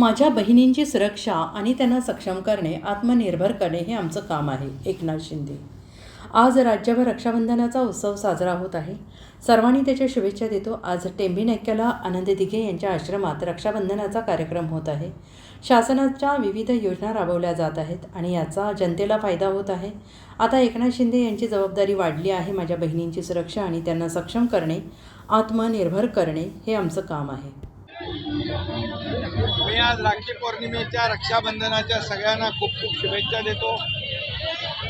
माझ्या बहिणींची सुरक्षा आणि त्यांना सक्षम करणे आत्मनिर्भर करणे हे आमचं काम आहे. एकनाथ शिंदे. आज राज्यभर रक्षाबंधनाचा उत्सव साजरा होत आहे. सर्वांनी त्याच्या शुभेच्छा देतो. आज टेंबी नाक्याला आनंद दिघे यांच्या आश्रमात रक्षाबंधनाचा कार्यक्रम होत आहे. शासनाच्या विविध योजना राबवल्या जात आहेत आणि याचा जनतेला फायदा होत आहे. आता एकनाथ शिंदे यांची जबाबदारी वाढली आहे माझ्या बहिणींची सुरक्षा आणि त्यांना सक्षम करणे आत्मनिर्भर करणे हे आमचं काम आहे. राखी पौर्णिमेच्या रक्षाबंधनाच्या सगळ्यांना खूप खूप शुभेच्छा देतो.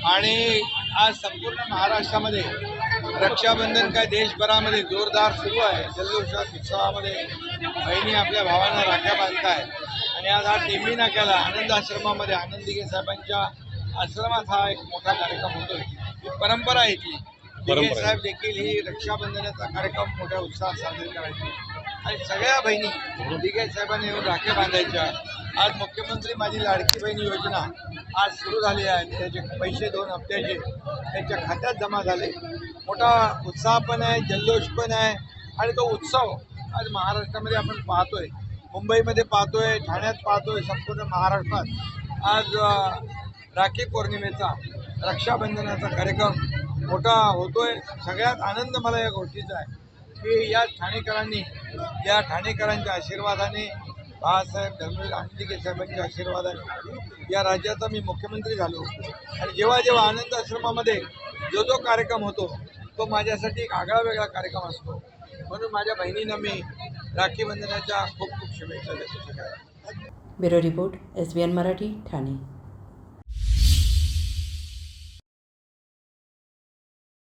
आणि आज संपूर्ण महाराष्ट्रामध्ये रक्षाबंधन काय देशभरामध्ये जोरदार सुरू आहे. जल्लोषात उत्सवामध्ये बहिणी आपल्या भावांना राख्या बांधतायत. आणि आज हा टेंबी नाक्याला आनंद आश्रमामध्ये आनंद साहेबांच्या आश्रमात हा एक मोठा कार्यक्रम होतोय. ही परंपरा आहे ती. दिघे साहेब देखील ही रक्षाबंधनाचा कार्यक्रम मोठ्या उत्साहात साजरी करायची. आणि सगळ्या बहिणी दिघे साहेबांनी येऊन राख्या बांधायच्या. आज मुख्यमंत्री माझी लाडकी बहिणी योजना आज सुरू झाली आहे. त्याचे पैसे दोन हप्त्याचे त्यांच्या खात्यात जमा झाले. मोठा उत्साह पण आहे जल्लोष पण आहे. आणि तो उत्सव आज महाराष्ट्रामध्ये आपण पाहतोय. मुंबईमध्ये पाहतोय ठाण्यात पाहतोय संपूर्ण महाराष्ट्रात. आज राखी पौर्णिमेचा रक्षाबंधनाचा कार्यक्रम मोठा होतोय. सगळ्यात आनंद मला या गोष्टीचा आहे की या ठाणेकरांनी या ठाणेकरांच्या आशीर्वादाने बाळासाहेब धर्मवीर आंबेडकर साहेबांच्या आशीर्वादाने या राज्याचा मी मुख्यमंत्री झालो. आणि जेव्हा जेव्हा आनंद आश्रमामध्ये जो जो कार्यक्रम होतो तो माझ्यासाठी एक आगळा वेगळा कार्यक्रम असतो. म्हणून माझ्या बहिणींना मी राखीबंधनाच्या खूप खूप शुभेच्छा देतो. Bureau report S B N Marathi Thane.